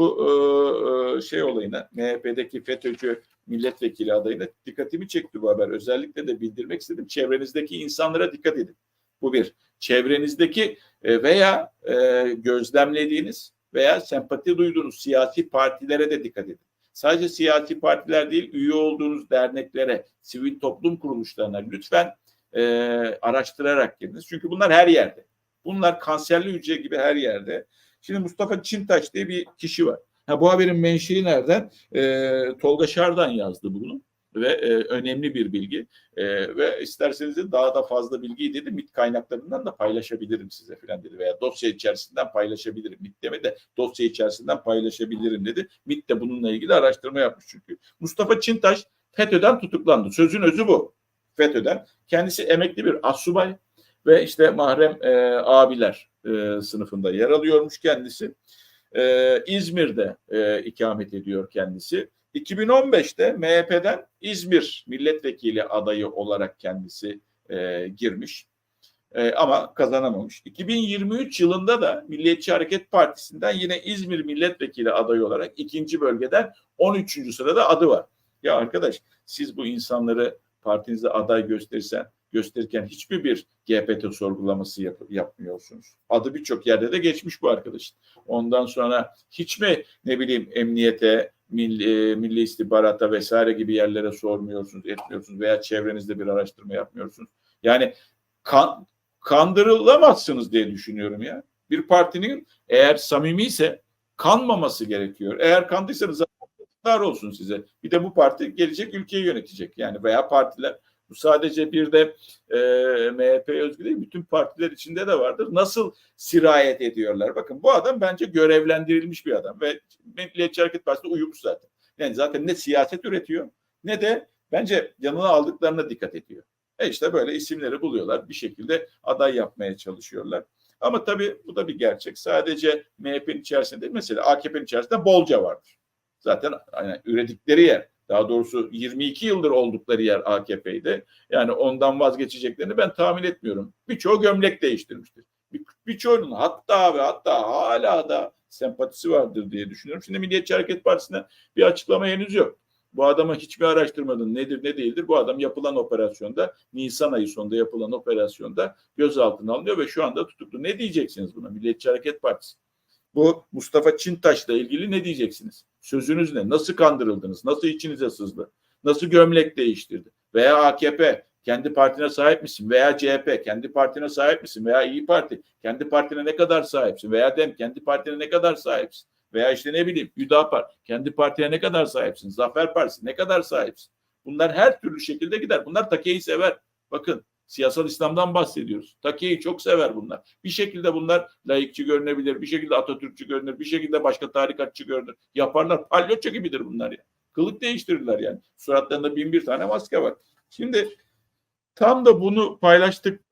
bu e, e, şey olayına MHP'deki FETÖ'cü milletvekili adayına dikkatimi çekti bu haber. Özellikle de bildirmek istedim. Çevrenizdeki insanlara dikkat edin. Bu bir. Çevrenizdeki e, veya gözlemlediğiniz veya sempati duyduğunuz siyasi partilere de dikkat edin. Sadece siyasi partiler değil, üye olduğunuz derneklere, sivil toplum kuruluşlarına lütfen e, araştırarak giriniz. Çünkü bunlar her yerde. Bunlar kanserli hücre gibi her yerde. Şimdi Mustafa Çintaş diye bir kişi var. Ha, bu haberin menşei nereden? E, Tolga Şardan yazdı bunu ve e, önemli bir bilgi E, ve isterseniz de daha da fazla bilgiyi dedi MIT kaynaklarından da paylaşabilirim size filan dedi veya dosya içerisinden paylaşabilirim MIT deme de dosya içerisinden paylaşabilirim dedi. MIT de bununla ilgili araştırma yapmış çünkü. Mustafa Çintaş FETÖ'den tutuklandı. Sözün özü bu. FETÖ'den. Kendisi emekli bir assubay ve işte mahrem e, abiler e, sınıfında yer alıyormuş kendisi. E, İzmir'de e, ikamet ediyor kendisi. 2015'te MHP'den İzmir milletvekili adayı olarak kendisi e, girmiş. E, ama kazanamamış. 2023 yılında da Milliyetçi Hareket Partisi'nden yine İzmir milletvekili adayı olarak ikinci bölgeden 13. sırada adı var. Ya arkadaş siz bu insanları partinize aday gösterirsen gösterirken hiçbir bir GPT sorgulaması yap, yapmıyorsunuz. Adı birçok yerde de geçmiş bu arkadaşın. Ondan sonra hiç mi ne bileyim emniyete, milli, milli istihbarata vesaire gibi yerlere sormuyorsunuz, etmiyorsunuz veya çevrenizde bir araştırma yapmıyorsunuz. Yani kan, kandırılamazsınız diye düşünüyorum ya. Bir partinin eğer samimi ise kanmaması gerekiyor. Eğer kandıysanız var olsun size. Bir de bu parti gelecek ülkeyi yönetecek. Yani veya partiler bu sadece bir de e, MHP özgü değil, bütün partiler içinde de vardır. Nasıl sirayet ediyorlar? Bakın bu adam bence görevlendirilmiş bir adam ve Milliyetçi Hareket Partisi'ne uyumuş zaten. Yani zaten ne siyaset üretiyor ne de bence yanına aldıklarına dikkat ediyor. E işte böyle isimleri buluyorlar. Bir şekilde aday yapmaya çalışıyorlar. Ama tabii bu da bir gerçek. Sadece MHP'nin içerisinde değil, mesela AKP'nin içerisinde bolca vardır. Zaten yani üredikleri yer daha doğrusu 22 yıldır oldukları yer AKP'de. Yani ondan vazgeçeceklerini ben tahmin etmiyorum. Birçoğu gömlek değiştirmiştir. Bir, birçoğunun hatta ve hatta hala da sempatisi vardır diye düşünüyorum. Şimdi Milliyetçi Hareket Partisi'ne bir açıklama henüz yok. Bu adama hiçbir araştırmadın nedir ne değildir. Bu adam yapılan operasyonda Nisan ayı sonunda yapılan operasyonda gözaltına alınıyor ve şu anda tutuklu. Ne diyeceksiniz buna Milliyetçi Hareket Partisi? Bu Mustafa Çintaş'la ilgili ne diyeceksiniz? Sözünüz ne? Nasıl kandırıldınız? Nasıl içinize sızdı? Nasıl gömlek değiştirdi? Veya AKP kendi partine sahip misin? Veya CHP kendi partine sahip misin? Veya İyi Parti kendi partine ne kadar sahipsin? Veya DEM kendi partine ne kadar sahipsin? Veya işte ne bileyim Hüdapar kendi partine ne kadar sahipsin? Zafer Partisi ne kadar sahipsin? Bunlar her türlü şekilde gider. Bunlar takeyi sever. Bakın Siyasal İslam'dan bahsediyoruz. Takiye'yi çok sever bunlar. Bir şekilde bunlar layıkçı görünebilir, bir şekilde Atatürkçü görünür, bir şekilde başka tarikatçı görünür. Yaparlar. Palyaço gibidir bunlar ya. Kılık değiştirirler yani. Suratlarında bin bir tane maske var. Şimdi tam da bunu paylaştık